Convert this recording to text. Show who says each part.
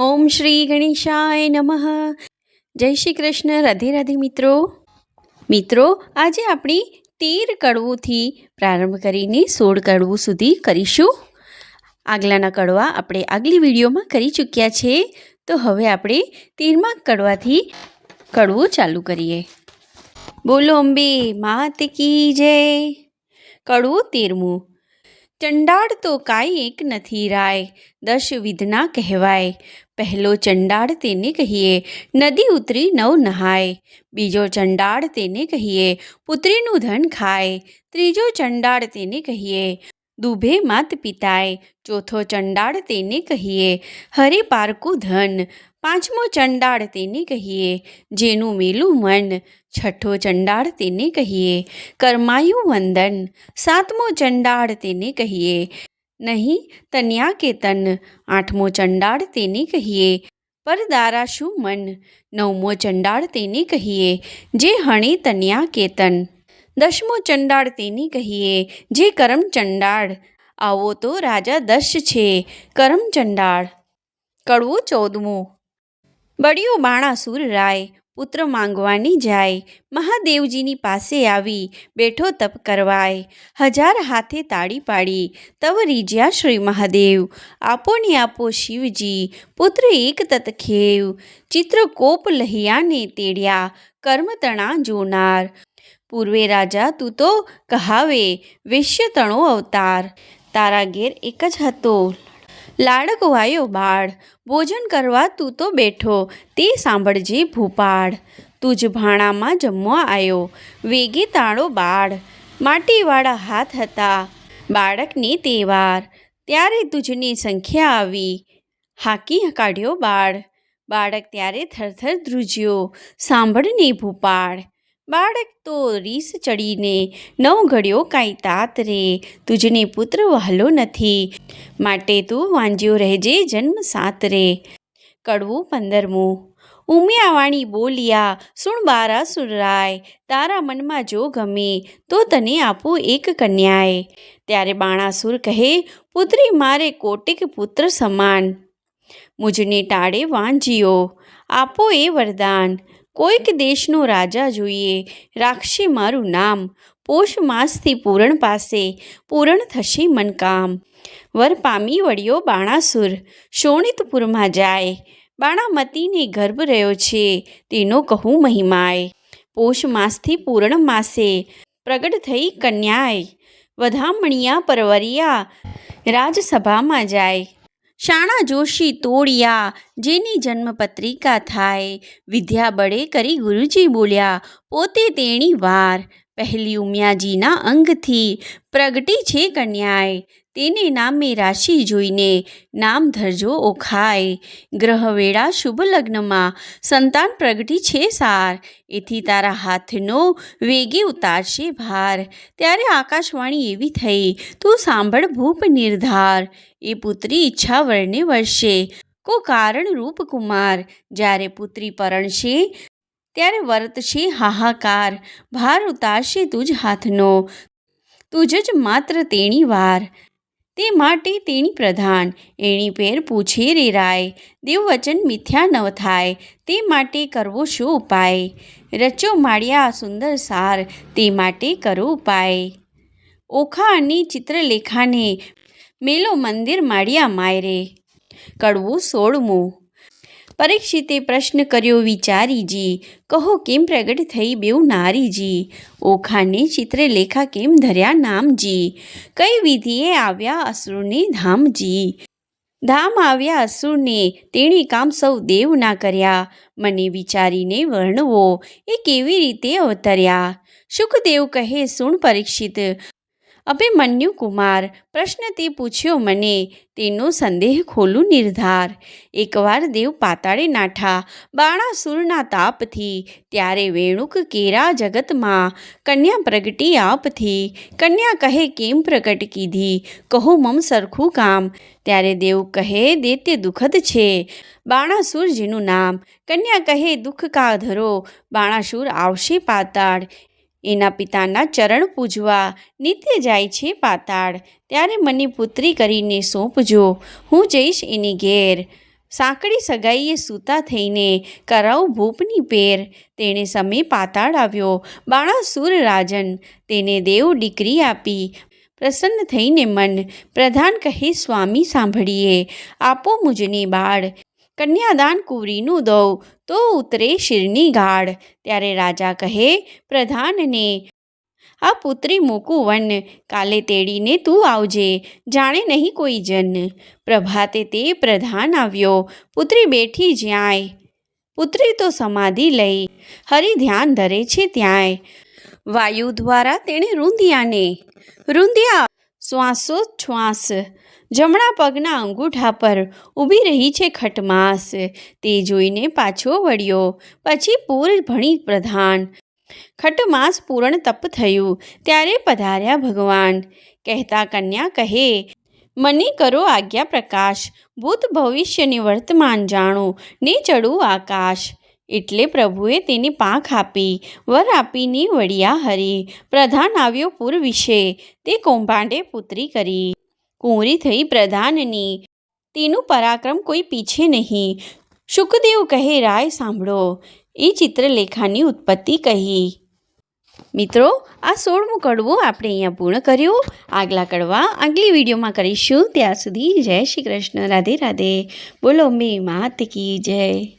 Speaker 1: ઓમ શ્રી ગણેશાય નમઃ. જય શ્રી કૃષ્ણ. રાધે રાધે મિત્રો. મિત્રો, આજે આપણે તેર કડવુંથી પ્રારંભ કરીને સોળ કડવું સુધી કરીશું. આગલાના કડવા આપણે આગલી વિડીયોમાં કરી ચૂક્યા છે. તો હવે આપણે તેરમા કડવાથી કડવું ચાલુ કરીએ. બોલો અંબે, માત કી જય. કડવું તેરમું. ચંડાળ તો કાંઈ એક નથી રાય, દશ વિધના કહેવાય. પહેલો ચંડાળ તેને કહીએ, નદી ઉતરી નવ નહાય. બીજો ચંડાળ તેને કહીએ, પુત્રીનું ધન ખાય. ત્રીજો ચંડાળ તેને કહીએ, દુભે માત પિતાય. ચોથો ચંડાળ તેને કહીએ, હરે પારકું ધન. પાંચમો ચંડાળ તેને કહીએ, જેનું મેલું મન. છઠ્ઠો ચંડાળ તેને કહીએ, કરમાયું વંદન. સાતમો ચંડાળ તેને કહીએ, નહીં તન્યા કે તન. આઠમો ચંડાળ તેને કહીએ પરદારા શું મન. નવમો ચંડાળ તેને કહીએ, જે હણે તન્યા કેતન દસમો ચંડાળ તેને કહીએ, જે કરમ ચંડાળ. આવો તો રાજા દશ છે, કરમ ચંડાળ. કડવું ચૌદમું. બળિયો બાણાસુર રાય, પુત્ર માંગવાની જાય, મહાદેવજીની પાસે આવી, બેઠો તપ કરવાય. હજાર હાથે તાળી પાડી, તવ રીજ્યા શ્રી મહાદેવ. આપો ને આપો શિવજી, પુત્ર એક તત ખેવ ચિત્રકોપ લહિયાને તેડ્યા કર્મતણા જોનાર. પૂર્વે રાજા તું તો કહાવે વેશ્યતણો અવતાર. તારા ઘેર એક જ હતો લાડક વાયો બાળ, ભોજન કરવા તું તો બેઠો, તે સાંભળજે ભૂપાળ. તું જ ભાણામાં જમવા આવ્યો વેગે તાળો બાળ. માટીવાળા હાથ હતા, બાળકની તહેવાર. ત્યારે તુજની સંખ્યા આવી, હાકી કાઢ્યો બાળ. બાળક ત્યારે થરથર ધ્રુજ્યો, સાંભળને ભૂપાળ. બાળક તો રીસ ચડીને નવ ઘડ્યો કાંઈ તાત રે. તુજને પુત્ર વહાલો નથી. માટે તું વાંજ્યો રહેજે જન્મ સાત રે. કડવું પંદરમું. ઉમિયાવાણી બોલ્યા, સુણ બારા સુરરાય, તારા મનમાં જો ગમે, તો તને આપું એક કન્યાએ ત્યારે બાણાસુર કહે, પુત્રી મારે કોટિક પુત્ર સમાન. મુજને ટાળે વાંજીઓ આપો એ વરદાન. કોઈક દેશનો રાજા જોઈએ. રાખશે મારું નામ. પોષ માસથી પૂરણ પાસે. પૂરણ થશે મનકામ. વર પામી વળ્યો બાણાસુર. શોણિતપુરમાં જાય. બાણામતીને ગર્ભ રહ્યો છે. તેનો કહું મહિમાય પોષ માસથી પૂરણ માસે. પ્રગટ થઈ કન્યાય વધામણિયા પરવરિયા. રાજસભામાં જાય. શાણા જોશી તોડિયા જેની જન્મપત્રિકા થાય. વિદ્યા બળે કરી ગુરુજી બોલ્યા પોતે તેણી વાર. પહેલી ઉમિયાજીના અંગથી પ્રગટી છે કન્યાએ. તેને નામે રાશિ જોઈને નામ ધરજો ઓખાય ગ્રહવેળા શુભ લગ્નમાં સંતાન પ્રગટી છે સાર. એથી તારા હાથનો વેગે ઉતારશે ભાર. ત્યારે આકાશવાણી એવી થઈ, તું સાંભળ ભૂપ નિર્ધાર. એ પુત્રી ઈચ્છા વર્ણે વર્ષે કો કારણ રૂપ કુમાર. જ્યારે પુત્રી પરણશે ત્યારે વર્તશે હાહાકાર. ભાર ઉતારશે તુજ હાથનો. તુજ જ માત્ર તેણી વાર. તે માટે તેણી પ્રધાન. એણી પેર પૂછે રે રાય. દેવ વચન મિથ્યા ન થાય. તે માટે કરવો શું ઉપાય? રચો માળ્યા સુંદર સાર. તે માટે કરો ઉપાય? ઓખા અને ચિત્રલેખાને મેલો મંદિર માળ્યા માયરે. કડવું સોળમું. પરીક્ષિતે પ્રશ્ન કર્યો વિચારીજી, કહો કેમ પ્રગટ થઈ બેઉ નારીજી? ઓખાને ચિત્રલેખા કેમ ધર્યા નામજી? કઈ વિધિએ આવ્યા અસુરને ધામજી? ધામ આવ્યા અસુરને, તેણે કામ સૌ દેવના કર્યા. મને વિચારીને વર્ણવો, એ કેવી રીતે અવતર્યા? સુખદેવ કહે, સુણ પરીક્ષિત અભિમન્યુ કુમાર પ્રશ્ન તે પૂછ્યો મને, તેનો સંદેહ ખોલું નિર્ધાર. એકવાર દેવ પાતાળે નાઠા બાણાસુરના તાપથી, ત્યારે વેણુક કેરા જગતમાં, કન્યા પ્રગટી આપથી. કન્યા કહે, કેમ પ્રગટ કીધી? કહો મમ સરખું કામ. ત્યારે દેવ કહે દે તે દુઃખદ છે. બાણાસુરજીનું નામ. કન્યા કહે, દુઃખ કા ધરો? બાણાસુર આવશે પાતાળ. એના પિતાના ચરણ પૂજવા નિત્ય જાય છે પાતાળ. ત્યારે મને પુત્રી કરીને સોંપજો. હું જઈશ એની ઘેર. સાંકડી સગાઈએ સૂતા થઈને કરાવ ભૂપની પેર. તેણે સમે પાતાળ આવ્યો. બાણાસુર રાજન, તેને દેવ દીકરી આપી. પ્રસન્ન થઈને મન, પ્રધાન કહે સ્વામી સાંભળીએ. આપો મુજને બાળ. કન્યાદાન કુંવરીનું દઉં, તો ઉતરે શિરની ગાઢ. ત્યારે રાજા કહે, પ્રધાનને, આ પુત્રી મૂકું વન, કાલે તેડીને તું આવજે, જાણે નહીં કોઈ જન. પ્રભાતે તે પ્રધાન આવ્યો, પુત્રી બેઠી જ્યાંય. પુત્રી તો સમાધિ લઈ, હરિ ધ્યાન ધરે છે ત્યાંય. વાયુ દ્વારા તેણે રૂંધિયાને, રૂંધિયા શ્વાસોચ્છ્વાસ જમણા પગના અંગૂઠા પર ઊભી રહી છે ખટમાસ. તે જોઈને પાછો વળ્યો. પછી પૂર ભણી પ્રધાન. ખટમાસ પૂરણ તપ થયું. ત્યારે પધાર્યા ભગવાન. કહેતા કન્યા કહે, મને કરો આજ્ઞા પ્રકાશ. ભૂત ભવિષ્યની વર્તમાન જાણો. ને ચડું આકાશ. એટલે પ્રભુએ તેને પાંખ આપી, વર આપીને વળ્યા હરી. પ્રધાન આવ્યો પૂર વિશે, તે કૌભાંડે પુત્રી કરી. કુંવરી થઈ પ્રધાનની. તેનું પરાક્રમ કોઈ પીછે નહીં. શુકદેવ કહે, રાય સાંભળો. એ ચિત્રલેખાની ઉત્પત્તિ કહી. મિત્રો, આ સોળમું કડવું આપણે અહીંયા પૂર્ણ કર્યું. આગલા કડવા આગલી વિડીયોમાં કરીશું. ત્યાં સુધી જય શ્રી કૃષ્ણ. રાધે રાધે. બોલો, મે માત કી જય.